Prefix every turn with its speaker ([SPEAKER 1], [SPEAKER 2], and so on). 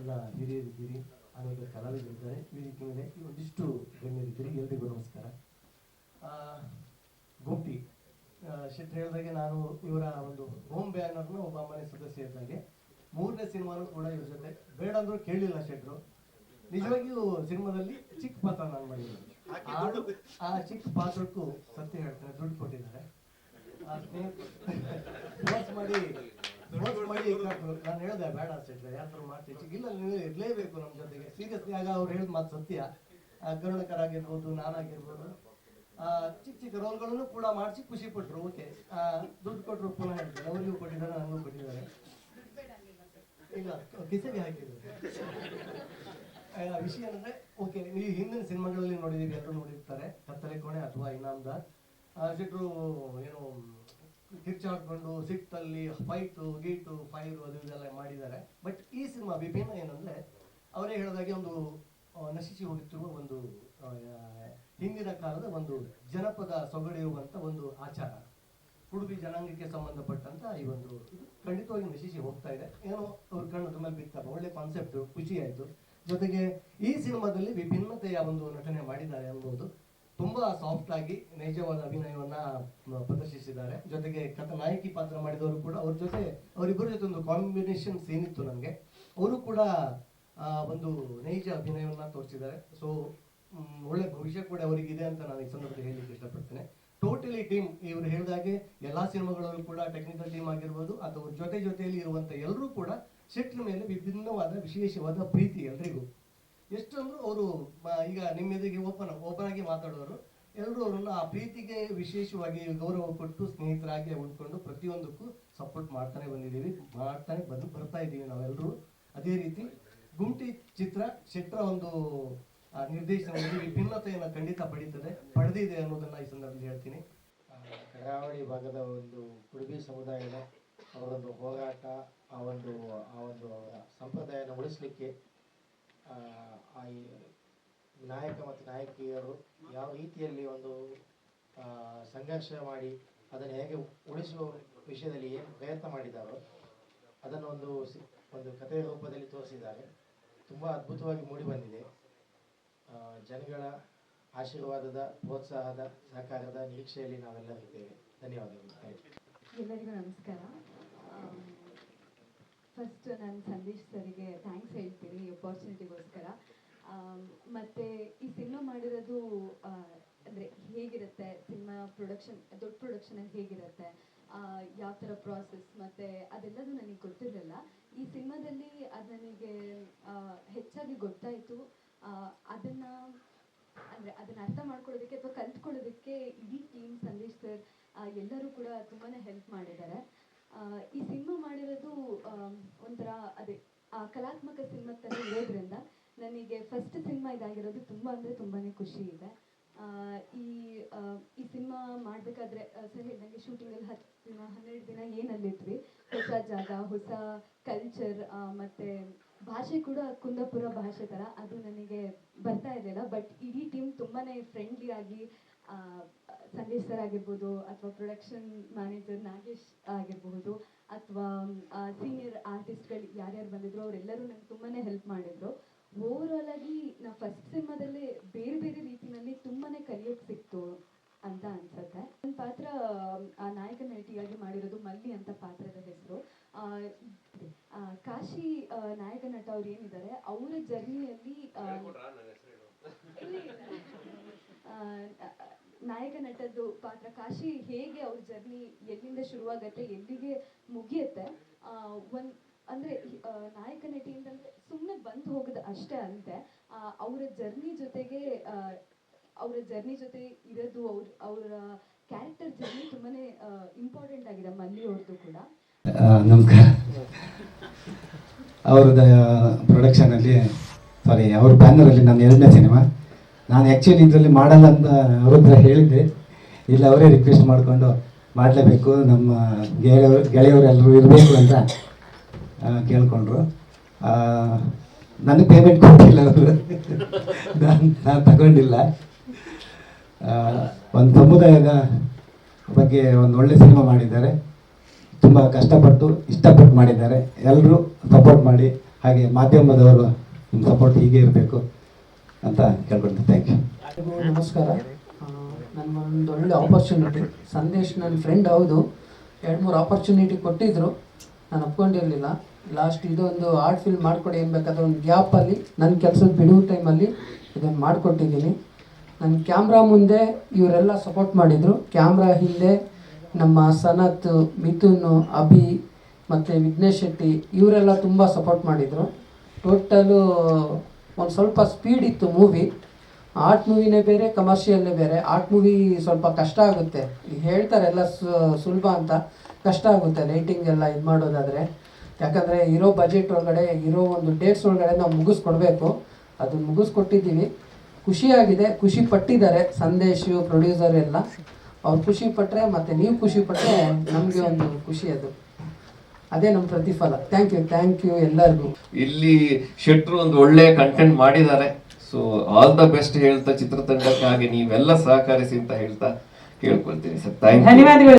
[SPEAKER 1] ಎಲ್ಲ ಹಿರಿಯರಿದ್ದೀರಿ ಅನೇಕ ಕಲಾವಿದರಿದ್ದಾರೆ. ವೇದಿಕೆ ಮೇಲೆ ಒಂದಿಷ್ಟು ಗಣ್ಯರಿದ್ದೀರಿ ಎಲ್ರಿಗೂ ನಮಸ್ಕಾರ. ಗೋಪಿ ಶೆಟ್ಟರ್ ಶೆಟ್ಟಿ ಹೇಳಿದಾಗೆ ನಾನು ಇವರ ಒಂದು ಹೋಮ್ ಬ್ಯಾನರ್ನ ಒಬ್ಬ ಮನೆ ಸದಸ್ಯ ಇದ್ದಾಗೆ ಮೂರನೇ ಸಿನಿಮಾನು ಕೂಡ ಇವ್ರ ಜೊತೆ ಬೇಡ ಅಂದ್ರೂ ಕೇಳಲಿಲ್ಲ ಶೆಟ್ರು ನಿಜವಾಗಿಯೂ ಸಿನಿಮಾದಲ್ಲಿ ಚಿಕ್ಕ ಪಾತ್ರ ನಾನು ಮಾಡಿದ್ದೀನಿ. ಆ ಚಿಕ್ಕ ಪಾತ್ರಕ್ಕೂ ಸತ್ಯ ಹೇಳ್ತಾರೆ ದುಡ್ಡು ಕೊಟ್ಟಿದ್ದಾರೆ. ಮಾಡಿ ಮಾಡಿ. ನಾನು ಹೇಳ್ದೆ ಬೇಡ ಶೆಟ್ರೆ ಯಾತ್ರ ಮಾಡ್ತೀವಿ ಇಲ್ಲ ನೀವು ಇರಲೇಬೇಕು ನಮ್ಮ ಜೊತೆಗೆ. ಸೀರಿಯಸ್ಲಿ ಆಗ ಅವ್ರು ಹೇಳಿದ ಮಾತು ಸತ್ಯ. ಕರುಣಕರ್ ಆಗಿರ್ಬೋದು ನಾನಾಗಿರ್ಬೋದು ಚಿಕ್ಕ ಚಿಕ್ಕ ರೋಲ್ಗಳನ್ನು ಕೂಡ ಮಾಡಿಸಿ ಖುಷಿ ಪಟ್ಟರು ಓಕೆ. ದುಡ್ಡು ಕೊಟ್ಟರು ಪುನಃ ಹೇಳ್ತಾರೆ ಅವರಿಗೂ ಕೊಟ್ಟಿದ್ದಾರೆ ನನಗೂ ಕೊಟ್ಟಿದ್ದಾರೆ. ಇಲ್ಲ ಕಿಸೆಗೆ ಹಾಕಿದ್ರು. ವಿಷಯ ಅಂದರೆ ಓಕೆ ನೀವು ಹಿಂದಿನ ಸಿನಿಮಾಗಳಲ್ಲಿ ನೋಡಿದೀವಿ ಎಲ್ಲರೂ ನೋಡಿರ್ತಾರೆ. ಕತ್ತಲೆ ಕೋಣೆ ಅಥವಾ ಇನಾಮ್ದಾರ್. ಶೆಟ್ರು ಏನು ಕಿರ್ಚಾಡ್ಕೊಂಡು ಸಿಟ್ಟಲ್ಲಿ ಫೈಟು, ಗೀಟು, ಫೈರು ಅದು ಇದೆಲ್ಲ ಮಾಡಿದ್ದಾರೆ. ಬಟ್ ಈ ಸಿನಿಮಾ ವಿಭಿನ್ನ ಏನಂದ್ರೆ, ಅವರೇ ಹೇಳಿದಾಗೆ ಒಂದು ನಶಿಸಿ ಹೋಗುತ್ತಿರುವ ಒಂದು ಹಿಂದಿನ ಕಾಲದ ಒಂದು ಜನಪದ ಸೊಗಡೆಯುವಂತ ಒಂದು ಆಚಾರ. ಕುಡುಬಿ ಜನಾಂಗಕ್ಕೆ ಸಂಬಂಧಪಟ್ಟಂತ ಈ ಒಂದು ಖಂಡಿತವಾಗಿ ನಶಿಸಿ ಹೋಗ್ತಾ ಇದೆ. ಏನೋ ಅವ್ರ ಕಣ್ಣು ಮೇಲೆ ಬಿತ್ತಾರೆ ಒಳ್ಳೆ ಕಾನ್ಸೆಪ್ಟ್ ಖುಷಿ ಆಯ್ತು. ಜೊತೆಗೆ ಈ ಸಿನಿಮಾದಲ್ಲಿ ವಿಭಿನ್ನತೆಯ ಒಂದು ನಟನೆ ಮಾಡಿದ್ದಾರೆ ಅನ್ಬೋದು ತುಂಬಾ ಸಾಫ್ಟ್ ಆಗಿ ನೈಜವಾದ ಅಭಿನಯವನ್ನ ಪ್ರದರ್ಶಿಸಿದ್ದಾರೆ. ಜೊತೆಗೆ ಕಥ ನಾಯಕಿ ಪಾತ್ರ ಮಾಡಿದವರು ಕೂಡ ಅವ್ರ ಜೊತೆ, ಅವರಿಬ್ಬರ ಜೊತೆ ಒಂದು ಕಾಂಬಿನೇಷನ್ ಸೀನ್ ಇತ್ತು ನನಗೆ. ಅವರು ಕೂಡ ಒಂದು ನೈಜ ಅಭಿನಯವನ್ನ ತೋರಿಸಿದ್ದಾರೆ. ಸೊ ಒಳ್ಳೆ ಭವಿಷ್ಯ ಕೂಡ ಅವರಿಗಿದೆ ಅಂತ ನಾನು ಈ ಸಂದರ್ಭದಲ್ಲಿ ಹೇಳಲಿಕ್ಕೆ ಇಷ್ಟಪಡ್ತೇನೆ. ಟೋಟಲಿ ಟೀಮ್ ಇವರು ಹೇಳಿದಾಗೆ ಎಲ್ಲಾ ಸಿನಿಮಾಗಳಲ್ಲೂ ಕೂಡ ಟೆಕ್ನಿಕಲ್ ಟೀಮ್ ಆಗಿರ್ಬೋದು, ಅಥವಾ ಜೊತೆ ಜೊತೆಯಲ್ಲಿ ಇರುವಂತ ಎಲ್ಲರೂ ಕೂಡ ಸೆಟ್ ಮೇಲೆ ವಿಭಿನ್ನವಾದ, ವಿಶೇಷವಾದ ಪ್ರೀತಿ ಎಲ್ರಿಗೂ. ಎಷ್ಟಂದ್ರೂ ಅವರು ಈಗ ನಿಮ್ಮ ಎದುರಿಗೆ ಓಪನ್ ಓಪನ್ ಆಗಿ ಮಾತಾಡೋರು. ಎಲ್ಲರೂ ಅವರನ್ನ ಆ ಪ್ರೀತಿಗೆ ವಿಶೇಷವಾಗಿ ಗೌರವ ಕೊಟ್ಟು ಸ್ನೇಹಿತರಾಗಿ ಉಳ್ಕೊಂಡು ಪ್ರತಿಯೊಂದಕ್ಕೂ ಸಪೋರ್ಟ್ ಮಾಡ್ತಾನೆ ಬಂದಿದ್ದೀವಿ. ಮಾಡ್ತಾನೆ ಬಂದು ಬರ್ತಾ ಇದ್ದೀವಿ ನಾವೆಲ್ಲರೂ ಅದೇ ರೀತಿ ಗುಂಟಿ ಚಿತ್ರ ಚಿತ್ರ ಒಂದು ನಿರ್ದೇಶನದಲ್ಲಿ ವಿಭಿನ್ನತೆಯನ್ನು ಖಂಡಿತ ಪಡೀತದೆ, ಪಡೆದಿದೆ ಅನ್ನೋದನ್ನ ಈ ಸಂದರ್ಭದಲ್ಲಿ ಹೇಳ್ತೀನಿ.
[SPEAKER 2] ಕರಾವಳಿ ಭಾಗದ ಒಂದು ಕುಡುಬಿ ಸಮುದಾಯದ ಅವರೊಂದು ಹೋರಾಟ, ಆ ಒಂದು ಆ ಒಂದು ಸಂಪ್ರದಾಯನ ಉಳಿಸ್ಲಿಕ್ಕೆ ಆ, ನಾಯಕ ಮತ್ತು ನಾಯಕಿಯರು ಯಾವ ರೀತಿಯಲ್ಲಿ ಒಂದು ಸಂಘರ್ಷ ಮಾಡಿ ಅದನ್ನು ಹೇಗೆ ಉಳಿಸುವ ವಿಷಯದಲ್ಲಿ ಏನು ಪ್ರಯತ್ನ ಮಾಡಿದ್ದಾರೋ ಅದನ್ನು ಒಂದು ಒಂದು ಕಥೆಯ ರೂಪದಲ್ಲಿ ತೋರಿಸಿದ್ದಾರೆ. ತುಂಬ ಅದ್ಭುತವಾಗಿ ಮೂಡಿ ಬಂದಿದೆ. ಆ, ಜನಗಳ ಆಶೀರ್ವಾದದ ಪ್ರೋತ್ಸಾಹದ ಸಹಕಾರದ ನಿರೀಕ್ಷೆಯಲ್ಲಿ ನಾವೆಲ್ಲರೂ ಇದ್ದೇವೆ. ಧನ್ಯವಾದಗಳು.
[SPEAKER 3] ಎಲ್ಲರಿಗೂ ನಮಸ್ಕಾರ. ಫಸ್ಟ್ ನಾನು ಸಂದೇಶ್ ಸರಿಗೆ ಥ್ಯಾಂಕ್ಸ್ ಹೇಳ್ತೀನಿ ಈ ಅಪಾರ್ಚುನಿಟಿಗೋಸ್ಕರ ಮತ್ತು ಈ ಸಿನಿಮಾ ಮಾಡಿರೋದು ಅಂದ್ರೆ ಹೇಗಿರುತ್ತೆ? ಸಿನಿಮಾ ಪ್ರೊಡಕ್ಷನ್ ದೊಡ್ಡ ಪ್ರೊಡಕ್ಷನಲ್ಲಿ ಹೇಗಿರುತ್ತೆ? ಯಾವ ಥರ ಪ್ರಾಸೆಸ್ ಮತ್ತು ಅದೆಲ್ಲದೂ ನನಗೆ ಗೊತ್ತಿರಲಿಲ್ಲ. ಈ ಸಿನಿಮಾದಲ್ಲಿ ಅದು ನನಗೆ ಹೆಚ್ಚಾಗಿ ಗೊತ್ತಾಯಿತು. ಅದನ್ನು, ಅಂದರೆ ಅದನ್ನ ಅರ್ಥ ಮಾಡ್ಕೊಳ್ಳೋದಕ್ಕೆ ಅಥವಾ ಕಲ್ತ್ಕೊಳ್ಳೋದಕ್ಕೆ ಇಡೀ ಟೀಮ್ ಸಂದೇಶ್ ಸರ್ ಎಲ್ಲರೂ ಕೂಡ ತುಂಬಾನೇ ಹೆಲ್ಪ್ ಮಾಡಿದ್ದಾರೆ. ಈ ಸಿನಿಮಾ ಒಂಥರ ಅದೇ, ಆ ಕಲಾತ್ಮಕ ಸಿನಿಮಾ ತರ ಇರೋದ್ರಿಂದ ನನಗೆ ಫಸ್ಟ್ ಸಿನಿಮಾ ಇದಾಗಿರೋದು ತುಂಬ ಅಂದರೆ ತುಂಬಾನೇ ಖುಷಿ ಇದೆ. ಈ ಈ ಸಿನಿಮಾ ಮಾಡಬೇಕಾದ್ರೆ ಸರ್ ಹೇಳ್ದಂಗೆ ಶೂಟಿಂಗಲ್ಲಿ ಹತ್ತು ದಿನ, ಹನ್ನೆರಡು ದಿನ ಏನಲ್ಲಿದ್ವಿ? ಹೊಸ ಜಾಗ, ಹೊಸ ಕಲ್ಚರ್ ಮತ್ತು ಭಾಷೆ ಕೂಡ ಕುಂದಾಪುರ ಭಾಷೆ ಥರ ಅದು ನನಗೆ ಬರ್ತಾ ಇರಲಿಲ್ಲ. ಬಟ್ ಇಡೀ ಟೀಮ್ ತುಂಬಾನೇ ಫ್ರೆಂಡ್ಲಿ ಆಗಿ ಸಂದೇಶ್ ಸರ್ ಆಗಿರ್ಬೋದು ಅಥವಾ ಪ್ರೊಡಕ್ಷನ್ ಮ್ಯಾನೇಜರ್ ನಾಗೇಶ್ ಆಗಿರಬಹುದು ಅಥವಾ ಸೀನಿಯರ್ ಆರ್ಟಿಸ್ಟ್ಗಳು ಯಾರ್ಯಾರು ಬಂದಿದ್ರು ಅವರೆಲ್ಲರೂ ನಂಗೆ ತುಂಬಾ ಹೆಲ್ಪ್ ಮಾಡಿದ್ರು. ಆಲ್ ಆಗಿ ನಾ ಫಸ್ಟ್ ಸಿನಿಮಾದಲ್ಲೇ ಬೇರೆ ಬೇರೆ ರೀತಿಯಲ್ಲಿ ತುಂಬಾ ಕಲಿಯೋಕೆ ಸಿಕ್ತು ಅಂತ ಅನ್ಸುತ್ತೆ. ನನ್ನ ಪಾತ್ರ ಆ ನಾಯಕ ನಟಿಯಾಗಿ ಮಾಡಿರೋದು ಮಲ್ಲಿ ಅಂತ ಪಾತ್ರದ ಹೆಸರು. ಕಾಶಿ ನಾಯಕ ನಟ ಅವ್ರು ಏನಿದ್ದಾರೆ ಅವರ ಜರ್ನಿಯಲ್ಲಿ ನಾಯಕ ನಟದ್ದು ಪಾತ್ರ ಕಾಶಿ ಹೇಗೆ ಅವ್ರ ಜರ್ನಿ ಎಲ್ಲಿಂದ ಶುರುವಾಗತ್ತೆ, ಎಲ್ಲಿಗೆ ಮುಗಿಯುತ್ತೆ ಒಂದು, ಅಂದರೆ ಅಂದ್ರೆ ನಾಯಕ ನಟಿ ಅಂತಂದ್ರೆ ಸುಮ್ಮನೆ ಬಂದು ಹೋಗೋದು ಅಷ್ಟೇ ಅಂತೆ ಅವರ ಜರ್ನಿ ಜೊತೆಗೆ ಅವರ ಜರ್ನಿ ಜೊತೆ ಇರೋದು ಅವ್ರ, ಅವರ ಕ್ಯಾರೆಕ್ಟರ್ ಜರ್ನಿ ತುಂಬಾನೇ ಇಂಪಾರ್ಟೆಂಟ್ ಆಗಿದೆ ಮಲ್ಲಿ ಅವ್ರದ್ದು ಕೂಡ.
[SPEAKER 4] ನಮಸ್ಕಾರ ಅವ್ರದ್ದು ಪ್ರೊಡಕ್ಷನಲ್ಲಿ ಸಾರಿ ಅವ್ರ ಬ್ಯಾನರಲ್ಲಿ ನನ್ನ ಎರಡನೇ ಸಿನಿಮಾ ನಾನು ಆ್ಯಕ್ಚುಲಿ ಇದರಲ್ಲಿ ಮಾಡಲ್ಲ ಅಂತ ಅವ್ರ ಹತ್ರ ಹೇಳಿದ್ದೆ. ಇಲ್ಲ, ಅವರೇ ರಿಕ್ವೆಸ್ಟ್ ಮಾಡಿಕೊಂಡು ಮಾಡಲೇಬೇಕು, ನಮ್ಮ ಗೆಳೆಯವರು ಗೆಳೆಯವರೆಲ್ಲರೂ ಇರಬೇಕು ಅಂತ ಕೇಳಿಕೊಂಡ್ರು. ನನಗೆ ಪೇಮೆಂಟ್ ಕೊಟ್ಟಿಲ್ಲ ಅವರು. ನಾನು ನಾನು ತಗೊಂಡಿಲ್ಲ. ಒಂದು ಸಮುದಾಯದ ಬಗ್ಗೆ ಒಂದು ಒಳ್ಳೆ ಸಿನಿಮಾ ಮಾಡಿದ್ದಾರೆ. ತುಂಬ ಕಷ್ಟಪಟ್ಟು, ಇಷ್ಟಪಟ್ಟು ಮಾಡಿದ್ದಾರೆ. ಎಲ್ಲರೂ ಸಪೋರ್ಟ್ ಮಾಡಿ, ಹಾಗೆ ಮಾಧ್ಯಮದವರು ನಿಮ್ಮ ಸಪೋರ್ಟ್ ಹೀಗೆ ಇರಬೇಕು. ಅಂತ ಕೇಳ್ಕೊಳ್ತೀನಿ ಥ್ಯಾಂಕ್ ಯು
[SPEAKER 5] ನಮಸ್ಕಾರ. ನನಗೊಂದು ಒಳ್ಳೆ ಆಪರ್ಚುನಿಟಿ ಸಂದೇಶ್ ನನ್ನ ಫ್ರೆಂಡ್ ಹೌದು. ಎರಡು ಮೂರು ಆಪರ್ಚುನಿಟಿ ಕೊಟ್ಟಿದ್ರು. ನಾನು ಒಪ್ಕೊಂಡಿರಲಿಲ್ಲ. ಲಾಸ್ಟ್ ಇದೊಂದು ಆರ್ಟ್ ಫಿಲ್ ಮಾಡಿಕೊಡಿ ಏನು ಬೇಕಾದ್ರೆ ಒಂದು ಗ್ಯಾಪಲ್ಲಿ ನನ್ನ ಕೆಲಸದ ಬಿಡುವು ಟೈಮಲ್ಲಿ ಇದನ್ನು ಮಾಡಿಕೊಟ್ಟಿದ್ದೀನಿ. ನನ್ನ ಕ್ಯಾಮ್ರಾ ಮುಂದೆ ಇವರೆಲ್ಲ ಸಪೋರ್ಟ್ ಮಾಡಿದರು. ಕ್ಯಾಮ್ರಾ ಹಿಂದೆ ನಮ್ಮ ಸನತ್, ಮಿಥುನ್, ಅಭಿ ಮತ್ತು ವಿಘ್ನೇಶ್ ಶೆಟ್ಟಿ, ಇವರೆಲ್ಲ ತುಂಬ ಸಪೋರ್ಟ್ ಮಾಡಿದರು. ಟೋಟಲು ಒಂದು ಸ್ವಲ್ಪ ಸ್ಪೀಡ್ ಇತ್ತು ಮೂವಿ ಆರ್ಟ್ ಮೂವಿನೇ ಬೇರೆ ಕಮರ್ಷಿಯಲ್ಲೇ ಬೇರೆ. ಆರ್ಟ್ ಮೂವಿ ಸ್ವಲ್ಪ ಕಷ್ಟ ಆಗುತ್ತೆ. ಹೇಳ್ತಾರೆ ಎಲ್ಲ ಸುಲಭ ಅಂತ. ಕಷ್ಟ ಆಗುತ್ತೆ ಲೈಟಿಂಗ್ ಎಲ್ಲ ಇದು ಮಾಡೋದಾದರೆ. ಯಾಕಂದರೆ ಇರೋ ಬಜೆಟ್ ಒಳಗಡೆ, ಇರೋ ಒಂದು ಡೇಟ್ಸ್ ಒಳಗಡೆ ನಾವು ಮುಗಿಸ್ಕೊಡ್ಬೇಕು. ಅದನ್ನು ಮುಗಿಸ್ಕೊಟ್ಟಿದ್ದೀವಿ. ಖುಷಿಯಾಗಿದೆ, ಖುಷಿ ಪಟ್ಟಿದ್ದಾರೆ ಸಂದೇಶು ಪ್ರೊಡ್ಯೂಸರ್ ಎಲ್ಲ. ಅವ್ರು ಖುಷಿ ಪಟ್ಟರೆ ಮತ್ತು ನೀವು ಖುಷಿ ಪಟ್ಟರೆ ನಮಗೆ ಒಂದು ಖುಷಿ ಅದು. ಅದೇ ನಮ್ಮ ಪ್ರತಿಫಲ. ಥ್ಯಾಂಕ್ ಯು ಥ್ಯಾಂಕ್ ಯು ಎಲ್ಲರಿಗೂ.
[SPEAKER 6] ಇಲ್ಲಿ ಶೆಟ್ರು ಒಂದು ಒಳ್ಳೆ ಕಂಟೆಂಟ್ ಮಾಡಿದ್ದಾರೆ. ಸೊ ಆಲ್ ದ ಬೆಸ್ಟ್ ಹೇಳ್ತಾ ಚಿತ್ರತಂಡಕ್ಕೆ ಹಾಗೆ ನೀವೆಲ್ಲ ಸಹಕರಿಸಿ ಅಂತ ಹೇಳ್ತಾ ಕೇಳ್ಕೊಳ್ತೀನಿ ಸರ್. ಥ್ಯಾಂಕ್ ಯು
[SPEAKER 7] ಧನ್ಯವಾದಗಳು.